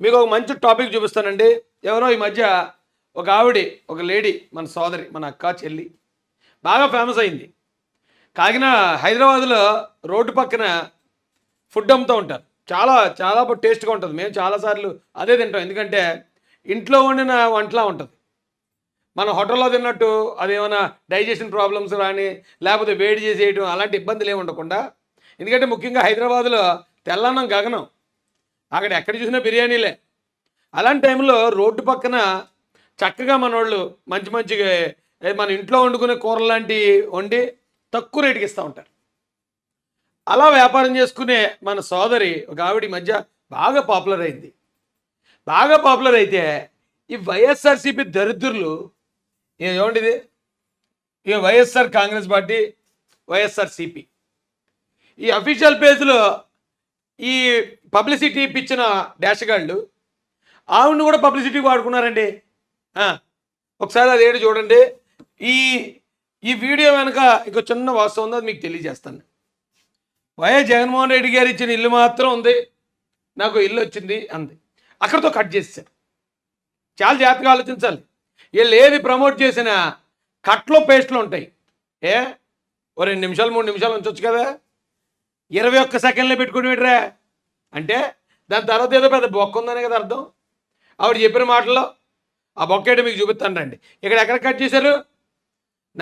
మీకు ఒక మంచి టాపిక్ చూపిస్తానండి. ఎవరో ఈ మధ్య ఒక ఆవిడ ఒక లేడీ మన సోదరి మన అక్క చెల్లి బాగా ఫేమస్ అయింది. కాకినా హైదరాబాద్లో రోడ్డు పక్కన ఫుడ్ అమ్ముతూ ఉంటారు. చాలా చాలా టేస్ట్గా ఉంటుంది. మేము చాలాసార్లు అదే తింటాం. ఎందుకంటే ఇంట్లో వండిన వంటలా ఉంటుంది. మన హోటల్లో తిన్నట్టు అదేమైనా డైజెషన్ ప్రాబ్లమ్స్ కానీ లేకపోతే వేడి చేసేయటం అలాంటి ఇబ్బందులు ఏమి ఉండకుండా ఎందుకంటే ముఖ్యంగా హైదరాబాద్లో తెల్లన్నం గగనం. అక్కడ ఎక్కడ చూసినా బిర్యానీలే. అలాంటి టైంలో రోడ్డు పక్కన చక్కగా మన వాళ్ళు మంచి మంచిగా మన ఇంట్లో వండుకునే కూరలు లాంటివి వండి తక్కువ రేటుకి ఇస్తూ ఉంటారు. అలా వ్యాపారం చేసుకునే మన సోదరి ఒక ఆవిడ మధ్య బాగా పాపులర్ అయింది. బాగా పాపులర్ అయితే ఈ వైఎస్ఆర్సీపీ దరిద్రులు ఏమండి ఇది ఇక వైఎస్ఆర్ కాంగ్రెస్ పార్టీ వైఎస్ఆర్సీపీ. ఈ అఫీషియల్ పేజ్లో ఈ పబ్లిసిటీ ఇప్పించిన డాషగాళ్ళు ఆవిడని కూడా పబ్లిసిటీ వాడుకున్నారండి. ఒకసారి అది ఏడు చూడండి. ఈ ఈ వీడియో వెనుక ఇక చిన్న వాస్తవం ఉంది అది మీకు తెలియజేస్తాను. వైఎస్ జగన్మోహన్ రెడ్డి గారు ఇచ్చిన ఇల్లు మాత్రం ఉంది. నాకు ఇల్లు వచ్చింది అంది. అక్కడితో కట్ చేసేసారు చాలా జాగ్రత్తగా ఆలోచించాలి. వీళ్ళు ఏది ప్రమోట్ చేసినా కట్లో పేస్ట్లు ఉంటాయి. ఏ? ఓ రెండు నిమిషాలు మూడు నిమిషాలు ఉంచవచ్చు కదా? ఇరవై ఒక్క సెకండ్లో పెట్టుకుని పెట్టరా? అంటే దాని తర్వాత ఏదో పెద్ద బొక్క ఉందనే కదా అర్థం. ఆవిడ చెప్పిన మాటల్లో ఆ బొక్క ఏంటో మీకు చూపిస్తాను రండి. ఇక్కడ ఎక్కడ కట్ చేశారు?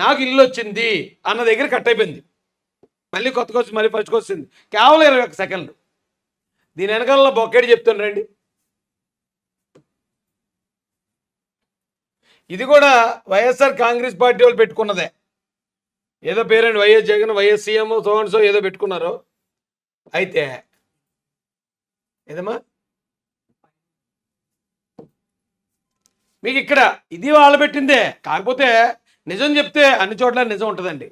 నాకు ఇల్లు వచ్చింది అన్న దగ్గర కట్ అయిపోయింది. మళ్ళీ కొత్తగా వచ్చి మళ్ళీ ఫస్ట్కి వచ్చింది. కేవలం ఇరవై ఒక్క సెకండ్లు. దీని వెనకాల బొక్కేడు చెప్తాను రండి. ఇది కూడా వైఎస్ఆర్ కాంగ్రెస్ పార్టీ వాళ్ళు పెట్టుకున్నదే. ఏదో పేరండి YS Jagan YS CM so ఏదో పెట్టుకున్నారు. అయితే ఏదమ్మా? మీకు ఇక్కడ ఇది వాళ్ళు పెట్టిందే. కాకపోతే నిజం చెప్తే అన్ని చోట్ల నిజం ఉంటుందండి.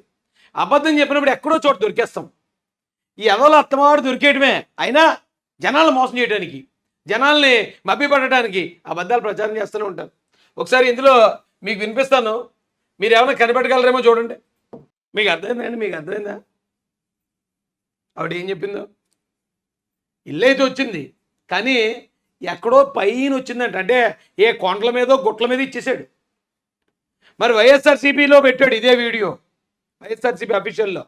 అబద్ధం చెప్పినప్పుడు ఎక్కడో చోట దొరికేస్తాం. ఈ ఎదవల అత్తమావాడు దొరికేయటమే. అయినా జనాలను మోసం చేయడానికి జనాల్ని మభ్యపడటానికి అబద్ధాలు ప్రచారం చేస్తూనే ఉంటారు ఒకసారి ఇందులో మీకు వినిపిస్తాను. మీరు ఏమైనా కనిపెట్టగలరేమో చూడండి. మీకు అర్థమైందండి మీకు అర్థమైందా? ఆవిడ ఏం చెప్పిందో? ఇల్లు అయితే వచ్చింది. కానీ ఎక్కడో పైన వచ్చిందంట. అంటే ఏ కొండల మీదో గుట్ల మీద ఇచ్చేసాడు. మరి వైఎస్ఆర్సీపీలో పెట్టాడు ఇదే వీడియో. వైఎస్ఆర్సీపీ అఫీషియల్లో.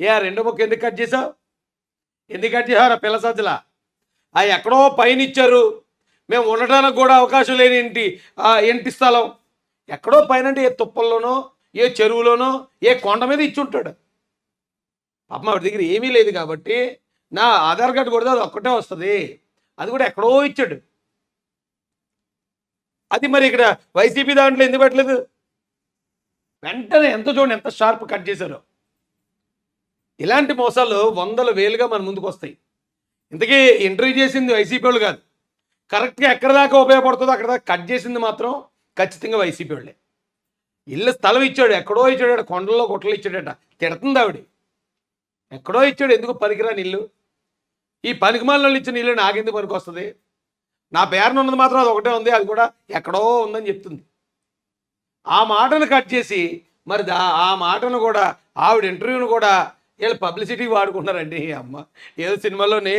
ఏ ఆ రెండో ముక్క ఎందుకు కట్ చేసావు? ఎందుకు కట్ చేసావు? ఆ పిల్ల సజ్జల ఆ ఎక్కడో పైన ఇచ్చారు. మేము ఉండటానికి కూడా అవకాశం లేని ఇంటి ఇంటి స్థలం? ఎక్కడో పైన అంటే ఏ తుప్పల్లోనో ఏ చెరువులోనో ఏ కొండ మీద ఇచ్చి ఉంటాడు. పాపం ఆవిడ దగ్గర ఏమీ లేదు కాబట్టి నా ఆధార్ కార్డు కొడితే అది ఒక్కటే వస్తుంది. అది కూడా ఎక్కడో ఇచ్చాడు. అది మరి ఇక్కడ వైసీపీ దాంట్లో ఎందుకు పెట్టలేదు? వెంటనే ఎంత చూడండి ఎంత షార్ప్ కట్ చేశారో. ఇలాంటి మోసాలు వందల వేలుగా మన ముందుకు వస్తాయి. ఇంతకీ ఇంటర్వ్యూ చేసింది వైసీపీ వాళ్ళు కాదు. కరెక్ట్గా ఎక్కడ దాకా ఉపయోగపడుతుందో అక్కడ దాకా కట్ చేసింది మాత్రం ఖచ్చితంగా వైసీపీ వాళ్ళే. ఇల్లు స్థలం ఇచ్చాడు ఎక్కడో ఇచ్చాడు కొండల్లో గుట్టలు ఇచ్చాడట. తిడుతుంది ఆవిడ. ఎక్కడో ఇచ్చాడు ఎందుకు పనికిరాని ఇల్లు ఈ పనికిమాల వాళ్ళు ఇచ్చిన ఇల్లు నాకెందుకు పనికి వస్తుంది నా పేరున ఉన్నది మాత్రం అది ఒకటే ఉంది అది కూడా ఎక్కడో ఉందని చెప్తుంది. ఆ మాటను కట్ చేసి మరి దా ఆ మాటను కూడా ఆవిడ ఇంటర్వ్యూను కూడా వీళ్ళు పబ్లిసిటీ వాడుకుంటున్నారండి. అమ్మ ఏదో సినిమాలోనే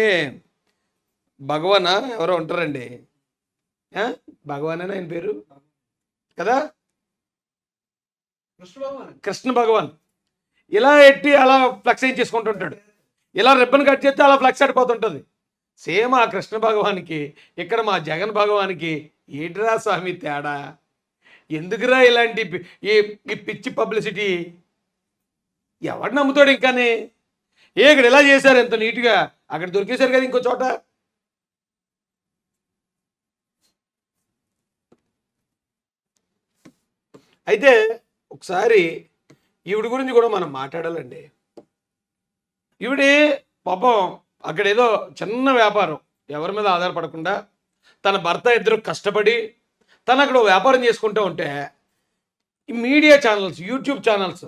భగవానా ఎవరో ఉంటారండి? భగవానేనా ఆయన పేరు? కదా? కృష్ణ భగవాన్. ఇలా ఎట్టి అలా ఫ్లక్స్ ఏం చేసుకుంటుంటాడు ఇలా రిబ్బన్ కట్ చేస్తే అలా ఫ్లక్స్ అడిపోతుంటుంది సేమ్ ఆ కృష్ణ భగవానికి ఇక్కడ మా జగన్ భగవానికి ఏంటిరా స్వామి తేడా? ఎందుకురా ఇలాంటి పి- ఈ ఈ పిచ్చి పబ్లిసిటీ? ఎవడు నమ్ముతాడు ఇంకానే? ఏ ఇక్కడ ఇలా చేశారు ఎంత నీట్గా. అక్కడ దొరికేశారు కదా ఇంకో చోట. అయితే ఒకసారి ఈవిడ గురించి కూడా మనం మాట్లాడాలండి. ఈవిడే పాపం అక్కడ ఏదో చిన్న వ్యాపారం. ఎవరి మీద ఆధారపడకుండా తన భర్త ఇద్దరు కష్టపడి తను అక్కడ వ్యాపారం చేసుకుంటూ ఉంటే మీడియా ఛానల్స్ యూట్యూబ్ ఛానల్స్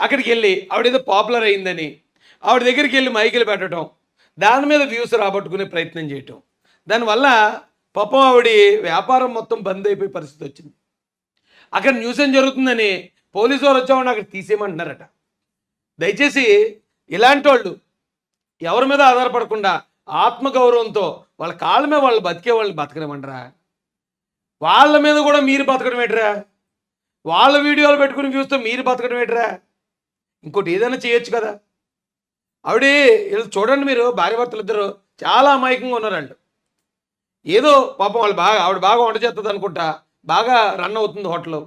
అక్కడికి వెళ్ళి ఆవిడేదో పాపులర్ అయిందని ఆవిడ దగ్గరికి వెళ్ళి మైకులు పెట్టడం దాని మీద వ్యూస్ రాబట్టుకునే ప్రయత్నం చేయటం. దానివల్ల పాపం ఆవిడ వ్యాపారం మొత్తం బంద్ అయిపోయే పరిస్థితి వచ్చింది. అక్కడ న్యూస్ ఏం జరుగుతుందని పోలీసు వారు వచ్చామని అక్కడ తీసేయమంటున్నారట. దయచేసి ఇలాంటి వాళ్ళు ఎవరి మీద ఆధారపడకుండా ఆత్మగౌరవంతో వాళ్ళ కాళ్ళ మీద వాళ్ళు బతికే వాళ్ళు బతకనివ్వండిరా. వాళ్ళ మీద కూడా మీరు బతకడం ఏంటరా? వాళ్ళ వీడియోలు పెట్టుకుని వ్యూస్తో మీరు బతకడం ఏంటరా? ఇంకోటి ఏదైనా చేయొచ్చు కదా. ఆవిడ వీళ్ళు చూడండి మీరు భార్యాభర్తలు ఇద్దరు చాలా అమాయకంగా ఉన్నారు వాళ్ళు ఏదో పాపం వాళ్ళు బాగా ఆవిడ బాగా వంట చేస్తుంది అనుకుంటా బాగా రన్ అవుతుంది హోటల్.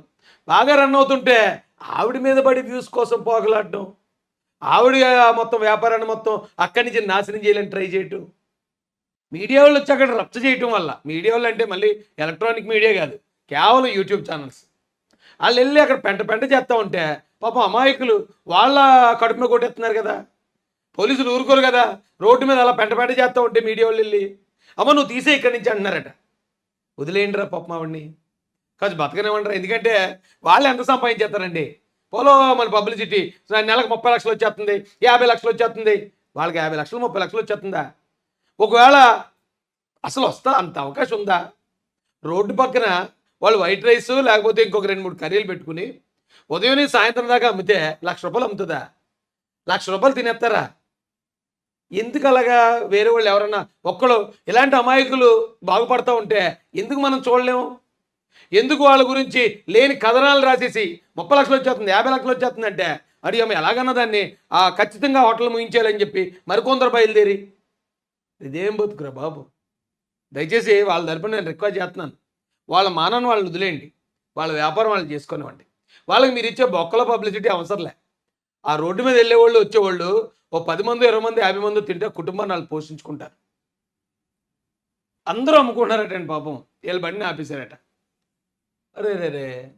బాగా రన్ అవుతుంటే ఆవిడ మీద పడి వ్యూస్ కోసం పోగలాడడం. ఆవిడ మొత్తం వ్యాపారాన్ని మొత్తం అక్కడి నుంచి నాశనం చేయాలని ట్రై చేయటం. మీడియా వాళ్ళు వచ్చి అక్కడ రచ్చ చేయటం వల్ల. మీడియా వాళ్ళు అంటే మళ్ళీ ఎలక్ట్రానిక్ మీడియా కాదు కేవలం యూట్యూబ్ ఛానల్స్ వాళ్ళు వెళ్ళి అక్కడ పెంట పెంట చేస్తూ ఉంటే పాపం అమాయకులు వాళ్ళ కడుపున కొట్టేస్తున్నారు కదా. పోలీసులు ఊరుకోరు కదా. రోడ్డు మీద అలా పెంట పెంట చేస్తూ ఉంటే మీడియా వాళ్ళు వెళ్ళి అమ్మ నువ్వు తీసే ఇక్కడి నుంచి అంటున్నారట. వదిలేయండిరా పాపం ఆవిడ్ని. కాదు బతకనివ్వండిరా. ఎందుకంటే వాళ్ళు ఎంత సంపాదించేస్తారండి? పోలో మన పబ్లిసిటీ. నెలకు ముప్పై లక్షలు వచ్చేస్తుంది యాభై లక్షలు వచ్చేస్తుంది. వాళ్ళకి యాభై లక్షలు ముప్పై లక్షలు వచ్చేస్తుందా? ఒకవేళ అసలు వస్తా అంత అవకాశం ఉందా? రోడ్డు పక్కన వాళ్ళు వైట్ రైస్ లేకపోతే ఇంకొక రెండు మూడు కర్రీలు పెట్టుకుని ఉదయం నుంచి సాయంత్రం దాకా అమ్మితే లక్ష రూపాయలు అమ్ముతుందా? లక్ష రూపాయలు తినేస్తారా? ఎందుకు అలాగా? వేరే వాళ్ళు ఎవరన్నా ఒక్కడు ఇలాంటి అమాయకులు బాగుపడతా ఉంటే ఎందుకు మనం చూడలేము? ఎందుకు వాళ్ళ గురించి లేని కథనాలు రాసేసి ముప్పై లక్షలు వచ్చేస్తుంది యాభై లక్షలు వచ్చేస్తుంది అంటే అడిగి అమ్మ ఎలాగన్నా దాన్ని ఆ ఖచ్చితంగా హోటల్ ముగించేయాలని చెప్పి మరికొందరు బయలుదేరి ఇదేం బతుకురా బాబు? దయచేసి వాళ్ళ తరపున నేను రిక్వెస్ట్ చేస్తున్నాను. వాళ్ళ మానని వాళ్ళని వదిలేయండి. వాళ్ళ వ్యాపారం వాళ్ళు చేసుకునేవ్వండి. వాళ్ళకి మీరు ఇచ్చే బొక్కల పబ్లిసిటీ అవసరంలే. ఆ రోడ్డు మీద వెళ్ళేవాళ్ళు వచ్చేవాళ్ళు ఓ పది మంది ఇరవై మంది యాభై మంది తింటే కుటుంబాన్ని వాళ్ళు పోషించుకుంటారు. అందరూ అమ్ముకుంటున్నారటండి పాపం. వీళ్ళ బండిని ఆపేశారట. అరే రే రే.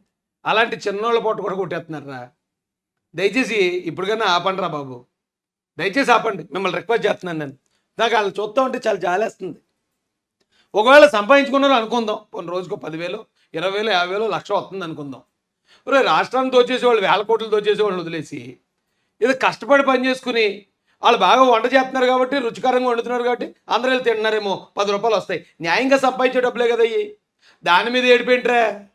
అలాంటి చిన్నోళ్ళ పూట కూడా కొట్టేస్తున్నారా? దయచేసి ఇప్పటికైనా ఆపండి బాబు. దయచేసి ఆపండి. మిమ్మల్ని రిక్వెస్ట్ చేస్తున్నాను నేను. నాకు వాళ్ళు చూస్తూ ఉంటే చాలా జాలేస్తుంది. ఒకవేళ సంపాదించుకున్నారు అనుకుందాం. కొన్ని రోజుకు పదివేలు ఇరవై వేలు యాభై వేలు లక్ష వస్తుంది అనుకుందాం. ఒరే రాష్ట్రాన్ని దోచేసే వాళ్ళు వేల కోట్లు దోచేసే వాళ్ళు వదిలేసి ఇది కష్టపడి పని చేసుకుని వాళ్ళు బాగా వంట చేస్తున్నారు కాబట్టి రుచికరంగా వండుతున్నారు కాబట్టి అందరూ వెళ్ళి తింటున్నారేమో. పది రూపాయలు వస్తాయి. న్యాయంగా సంపాదించే డబ్బులే కదా దాని మీద ఏడిపోయింట్రా